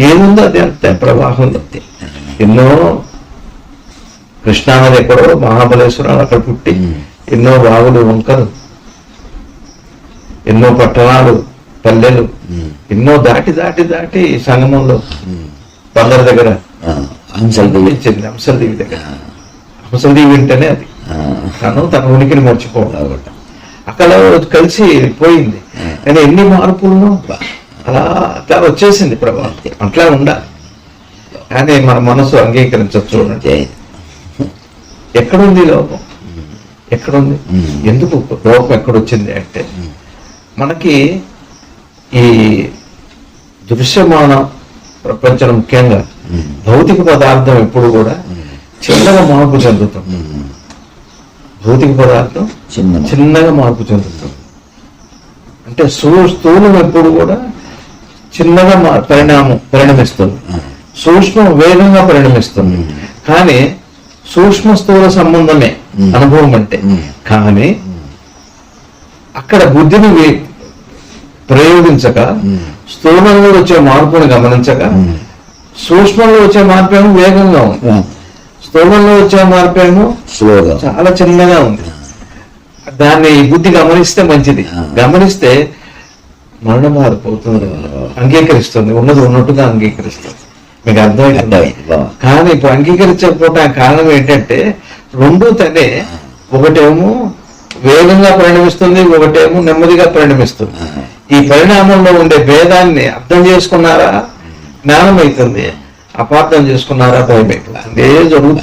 ఏముందో అది అంతే ప్రవాహం అంతే ఎన్నో కృష్ణానది ఎక్కడో మహాబలేశ్వరం అక్కడ పుట్టి ఎన్నో వాగులు వంకలు ఎన్నో పట్టణాలు పల్లెలు ఎన్నో దాటి దాటి దాటి సంగమంలో బందర్ దగ్గర. ఆ, అంశాలు దిగి- ఇచ్చింది అంశలదేవి దగ్గర అంశలదేవి వింటేనే అది. తను తన ఉనికిని మర్చిపోవడం. అక్కడ కలిసి పోయింది. కానీ ఎన్ని మార్పులను అలా అట్లా వచ్చేసింది ప్రభావం అట్లా ఉండాలి. కానీ మన మనసు అంగీకరించచ్చు చూడండి. ఎక్కడుంది లోపం ఎక్కడుంది. ఎందుకు లోపం ఎక్కడొచ్చింది అంటే మనకి ఈ దృశ్యమాన ప్రపంచం ముఖ్యంగా భౌతిక పదార్థం ఎప్పుడు కూడా చిన్నగా మార్పు చెందుతుంది ఉమ్, భౌతిక పదార్థం చిన్న చిన్నగా మార్పు చెందుతుంది అంటే స్థూ స్థూలం ఎప్పుడు కూడా చిన్నగా పరిణామం పరిణమిస్తుంది. సూక్ష్మం వేగంగా పరిణమిస్తుంది. కానీ సూక్ష్మ స్థూల సంబంధమే. అనుభవం అంటే. కానీ అక్కడ బుద్ధిని ప్రయోగించక. స్థూలంలో వచ్చే మార్పుని గమనించక. సూక్ష్మంలో వచ్చే మార్పు ఏమో వేగంగా ఉంది. స్థూలంలో వచ్చే మార్పు ఏమో స్లోగా. చాలా చిన్నగా ఉంది. దాన్ని బుద్ధి గమనిస్తే మంచిది. గమనిస్తే మరణ మారిపోతుంది అంగీకరిస్తుంది. ఉన్నది ఉన్నట్టుగా అంగీకరిస్తుంది. మీకు అర్థమైంది. కానీ ఇప్పుడు అంగీకరించకపోవడానికి కారణం ఏంటంటే రెండు తనే. ఒకటేమో వేగంగా పరిణమిస్తుంది ఒకటేమో నెమ్మదిగా పరిణమిస్తుంది. ఈ పరిణామంలో ఉండే భేదాన్ని అర్థం చేసుకున్నారా? జ్ఞానం అవుతుంది అపార్థం చేసుకున్నారా? భయం అవుతుంది అదే జరుగుతుంది.